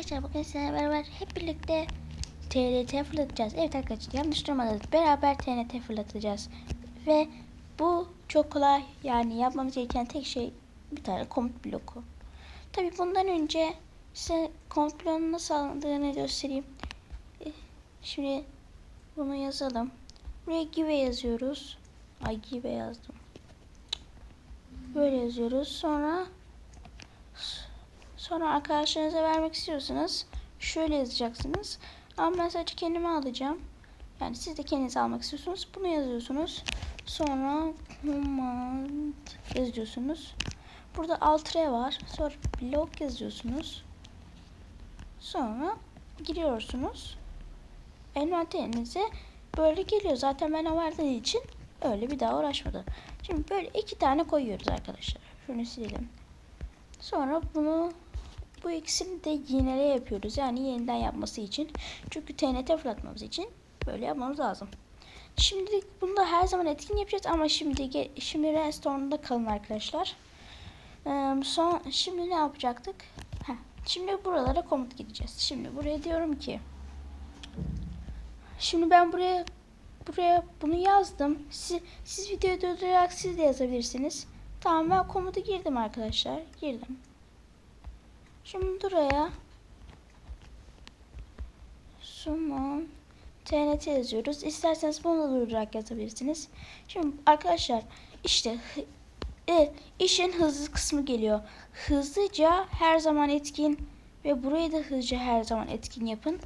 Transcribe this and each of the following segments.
Arkadaşlar bugün sizinle beraber hep birlikte TNT fırlatacağız. Evet arkadaşlar yanlış durmadık. Beraber TNT fırlatacağız. Ve bu çok kolay. Yani yapmamız gereken tek şey bir tane komut bloku. Tabi bundan önce size komut bloğunun nasıl alındığını göstereyim. Eh, Şimdi bunu yazalım. Buraya give yazıyoruz. Ay give yazdım. Böyle yazıyoruz. Sonra Sonra arkadaşlarınıza vermek istiyorsanız şöyle yazacaksınız. Ama ben sadece kendime alacağım. Yani siz de kendiniz almak istiyorsunuz. Bunu yazıyorsunuz. Sonra command yazıyorsunuz. Burada alt R var. Sonra blok yazıyorsunuz. Sonra giriyorsunuz. Envanterinize böyle geliyor. Zaten ben verdiği için öyle bir daha uğraşmadım. Şimdi böyle iki tane koyuyoruz arkadaşlar. Şunu silelim. Sonra bunu bu ikisini de yinele yapıyoruz. Yani yeniden yapması için. Çünkü TNT fırlatmamız için böyle yapmamız lazım. Şimdi bunu da her zaman etkin yapacağız ama şimdi şimdi Redstone'da kalın arkadaşlar. Ee, son şimdi ne yapacaktık? Heh, şimdi buralara komut gideceğiz. Şimdi buraya diyorum ki Şimdi ben buraya buraya bunu yazdım. Siz, siz videoyu durdurarak siz de yazabilirsiniz. Tamam ben komutu girdim arkadaşlar. Girdim. Şimdi buraya summon TNT yazıyoruz. İsterseniz bunu da durdurarak yazabilirsiniz. Şimdi arkadaşlar işte evet, işin hızlı kısmı geliyor. Hızlıca her zaman etkin ve burayı da hızlıca her zaman etkin yapın.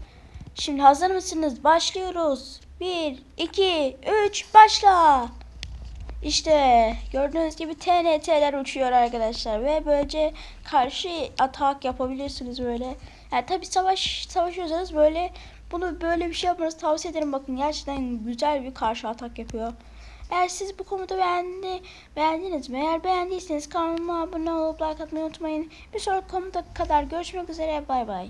Şimdi hazır mısınız? Başlıyoruz. 1, 2, 3 başla. İşte gördüğünüz gibi TNT'ler uçuyor arkadaşlar ve böylece karşı atak yapabilirsiniz böyle. Yani tabi savaş savaşıyorsanız böyle bunu böyle bir şey yapmanızı tavsiye ederim. Bakın gerçekten güzel bir karşı atak yapıyor. Eğer siz bu komutu beğendi, beğendiniz mi? Eğer beğendiyseniz kanalıma abone olup like atmayı unutmayın. Bir sonraki komuta kadar görüşmek üzere. Bay bay.